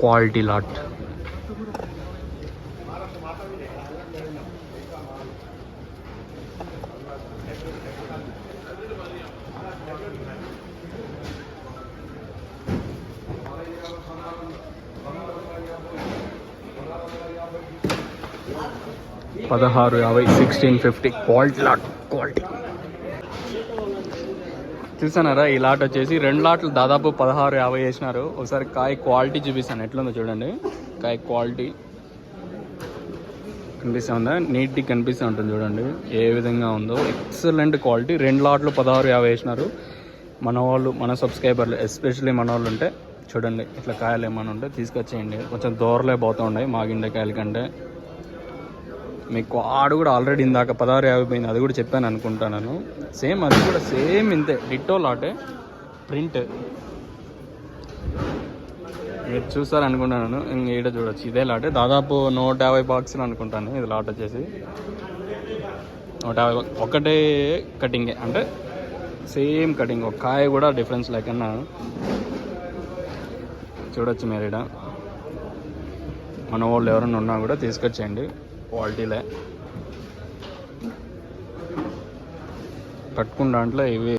Quality lot పదహారు యాభై sixteen fifty quality lot quality చూసానారా? ఈ లాట్ వచ్చేసి రెండు లాట్లు దాదాపు పదహారు యాభై వేసినారు. ఒకసారి కాయ క్వాలిటీ చూపిస్తాను. ఎట్లుందో చూడండి. కాయ క్వాలిటీ కనిపిస్తుందా నీట్గా కనిపిస్తూ ఉంటుంది చూడండి. ఏ విధంగా ఉందో. ఎక్సలెంట్ క్వాలిటీ రెండు లాట్లు పదహారు యాభై వేసినారు. మన వాళ్ళు మన సబ్స్క్రైబర్లు ఎస్పెషల్లీ మన వాళ్ళు ఉంటే చూడండి. ఇట్లా కాయలు ఏమైనా ఉంటే తీసుకొచ్చేయండి. కొంచెం దూరలే పోతూ ఉన్నాయి. మాగిండే కాయల కంటే మీకు ఆడు కూడా ఆల్రెడీ ఇందాక పదహారు యాభై పోయింది అది కూడా చెప్పాను అనుకుంటాను సేమ్ అది కూడా సేమ్ ఇంతే. డిట్టో లాటే ప్రింట్ మీరు చూస్తారనుకుంటున్నాను ఇంక ఈడ చూడొచ్చు. ఇదే లాటే దాదాపు నూట యాభై బాక్సులు అనుకుంటాను ఇది లాట్ వచ్చేసి. నూట యాభై ఒకటే కటింగే అంటే సేమ్ కటింగ్ ఒక కాయ కూడా డిఫరెన్స్ లేకన్నా చూడొచ్చు మీరు ఈడ. మన వాళ్ళు ఎవరైనా ఉన్నా కూడా తీసుకొచ్చేయండి. క్వాలిటీలే. పట్టుకున్న దాంట్లో ఇవి.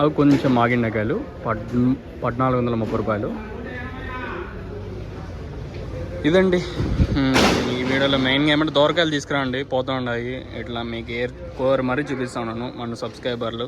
అవి కొంచెం మాగిండకాయలు పద్ పద్నాలుగు వందల ముప్పై రూపాయలు. ఇదండి. ఈ వీడియోలో మెయిన్గా ఏమంటే దోరకాయలు తీసుకురండి. పోతూ ఉన్నాయి ఇట్లా మీకు ఎయిర్ కోర్ మరీ చూపిస్తా ఉన్నాను మన సబ్స్క్రైబర్లు